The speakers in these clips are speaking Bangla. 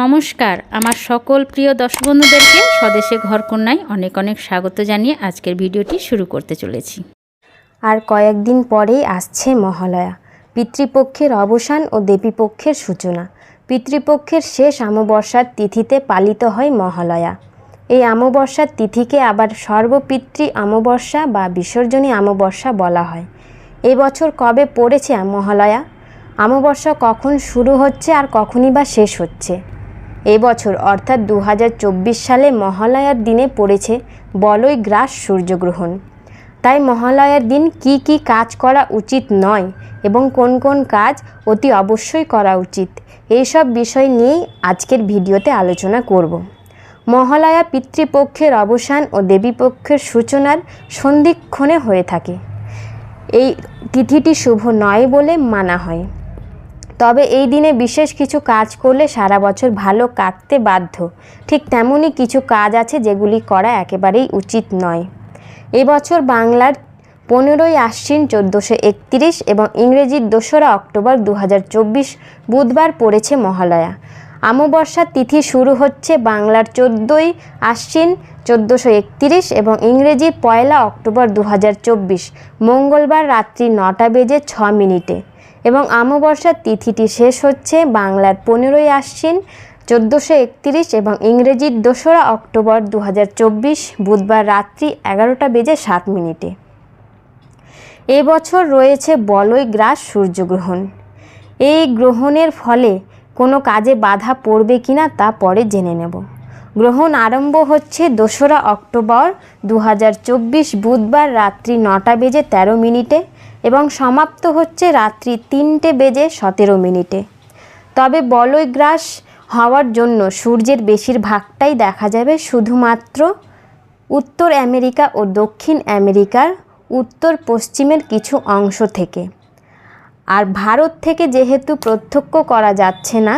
নমস্কার। আমার সকল প্রিয় দর্শক বন্ধুদেরকে স্বদেশে ঘরকন্যায় অনেক অনেক স্বাগত জানিয়ে আজকের ভিডিওটি শুরু করতে চলেছি। আর কয়েকদিন পরেই আসছে মহালয়া, পিতৃপক্ষের অবসান ও দেবীপক্ষের সূচনা। পিতৃপক্ষের শেষ অমাবস্যার তিথিতে পালিত হয় মহালয়া। এই অমাবস্যার তিথিকে আবার সর্বপিতৃ অমাবস্যা বা বিসর্জনী অমাবস্যা বলা হয়। এবছর কবে পড়েছে মহালয়া? অমাবস্যা কখন শুরু হচ্ছে আর কখনই বা শেষ হচ্ছে? এবছর অর্থাৎ দু হাজার চব্বিশ সালে মহালয়ার দিনে পড়েছে বলয় গ্রাস সূর্যগ্রহণ। তাই মহালয়ার দিন কি কি কাজ করা উচিত নয় এবং কোন কোন কাজ অতি অবশ্যই করা উচিত, এইসব বিষয় নিয়েই আজকের ভিডিওতে আলোচনা করব। মহালয়া পিতৃপক্ষের অবসান ও দেবীপক্ষের সূচনার সন্ধিক্ষণে হয়ে থাকে। এই তিথিটি শুভ নয় বলে মানা হয়। তবে এই দিনে বিশেষ কিছু কাজ করলে সারা বছর ভালো কাটতে বাধ্য। ঠিক তেমনই কিছু কাজ আছে যেগুলি করা একেবারেই উচিত নয়। এবছর বাংলার পনেরোই আশ্বিন চোদ্দোশো একত্রিশ এবং ইংরেজির দোসরা অক্টোবর দু হাজার চব্বিশ বুধবার পড়েছে মহালয়া। আমবর্ষার তিথি শুরু হচ্ছে বাংলার চোদ্দোই আশ্বিন চোদ্দোশো একত্রিশ এবং ইংরেজির পয়লা অক্টোবর দু হাজার চব্বিশ। মঙ্গলবার রাত্রি নটা বেজে ছ মিনিটে। এবং অমাবস্যার তিথিটি শেষ হচ্ছে বাংলার পনেরোই আশ্বিন, চোদ্দোশো একত্রিশ এবং ইংরেজির দোসরা অক্টোবর দু হাজার চব্বিশ, বুধবার রাত্রি এগারোটা বেজে সাত মিনিটে। এবছর রয়েছে বলয় গ্রাস সূর্যগ্রহণ। এই গ্রহণের ফলে কোনো কাজে বাধা পড়বে কিনা তা পরে জেনে নেব। গ্রহণ আরম্ভ হচ্ছে দোসরা অক্টোবর দু হাজার চব্বিশ, বুধবার রাত্রি নটা বেজে তেরো মিনিটে। এবং সমাপ্ত হচ্ছে রাত্রি তিনটে বেজে সতেরো মিনিটে। তবে বলয় গ্রাস হওয়ার জন্য সূর্যের বেশিরভাগটাই দেখা যাবে শুধুমাত্র উত্তর আমেরিকা ও দক্ষিণ আমেরিকার উত্তর পশ্চিমের কিছু অংশ থেকে। আর ভারত থেকে যেহেতু প্রত্যক্ষ করা যাচ্ছে না,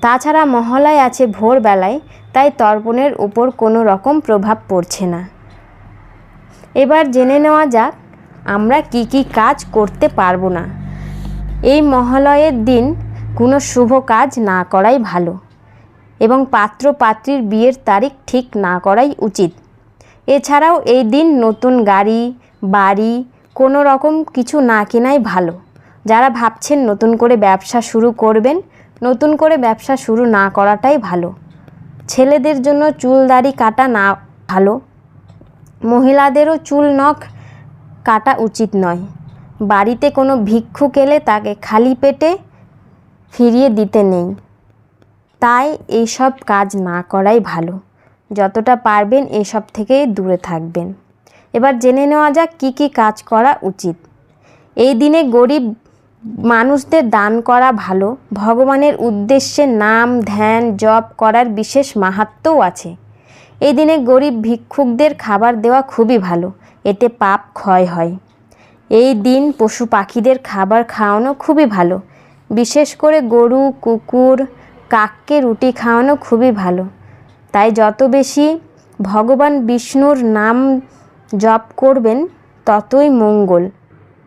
তাছাড়া মহলায় আছে ভোরবেলায়, তাই তর্পণের উপর কোনো রকম প্রভাব পড়ছে না। এবার জেনে নেওয়া যাক আমরা কি কি কাজ করতে পারব না। এই মহালয়ের দিন কোনো শুভ কাজ না করাই ভালো এবং পাত্র পাত্রীর বিয়ের তারিখ ঠিক না করাই উচিত। এছাড়াও এই দিন নতুন গাড়ি, বাড়ি, কোনো রকম কিছু না কেনাই ভালো। যারা ভাবছেন নতুন করে ব্যবসা শুরু করবেন, নতুন করে ব্যবসা শুরু না করাটাই ভালো। ছেলেদের জন্য চুল দাড়ি কাটা না ভালো। মহিলাদেরও চুল নখ কাটা উচিত নয়। বাড়িতে কোনো ভিক্ষুক এলে তাকে খালি পেটে ফিরিয়ে দিতে নেই। তাই এইসব কাজ না করাই ভালো। যতটা পারবেন এসব থেকে দূরে থাকবেন। এবার জেনে নেওয়া যাক কী কী কাজ করা উচিত। এই দিনে গরিব মানুষদের দান করা ভালো। ভগবানের উদ্দেশ্যে নাম, ধ্যান, জপ করার বিশেষ মাহাত্ম্যও আছে। এই দিনে গরিব ভিক্ষুকদের খাবার দেওয়া খুবই ভালো। এতে পাপ ক্ষয় হয়। এই দিন পশু পাখিদের খাবার খাওয়ানো খুবই ভালো। বিশেষ করে গরু, কুকুর, কাককে রুটি খাওয়ানো খুবই ভালো। তাই যত বেশি ভগবান বিষ্ণুর নাম জপ করবেন, ততই মঙ্গল।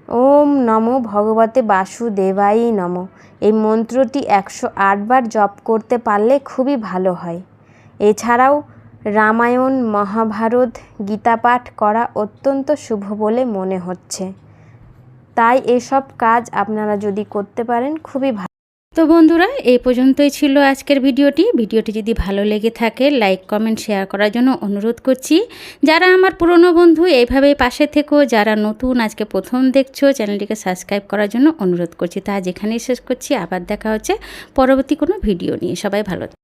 ওম নম ভগবতে বাসুদেবাই নম। এই মন্ত্রটি একশো আটবার জপ করতে পারলে খুবই ভালো হয়। এছাড়াও রামায়ণ, মহাভারত গীতা পাঠ করা অত্যন্ত শুভ বলে মনে হচ্ছে। তাই এসব কাজ আপনারা যদি করতে পারেন, খুবই ভালো তো বন্ধুরা, এই পর্যন্তই ছিল আজকের ভিডিওটি। ভিডিওটি যদি ভালো লেগে থাকে, লাইক, কমেন্ট, শেয়ার করার জন্য অনুরোধ করছি। যারা আমার পুরনো বন্ধু, এইভাবেই পাশে থেকো। যারা নতুন, আজকে প্রথম দেখছ, চ্যানেলটিকে সাবস্ক্রাইব করার জন্য অনুরোধ করছি। তা যেখানেই শেষ করছি। আবার দেখা হচ্ছে পরবর্তী কোনো ভিডিও নিয়ে। সবাই ভালো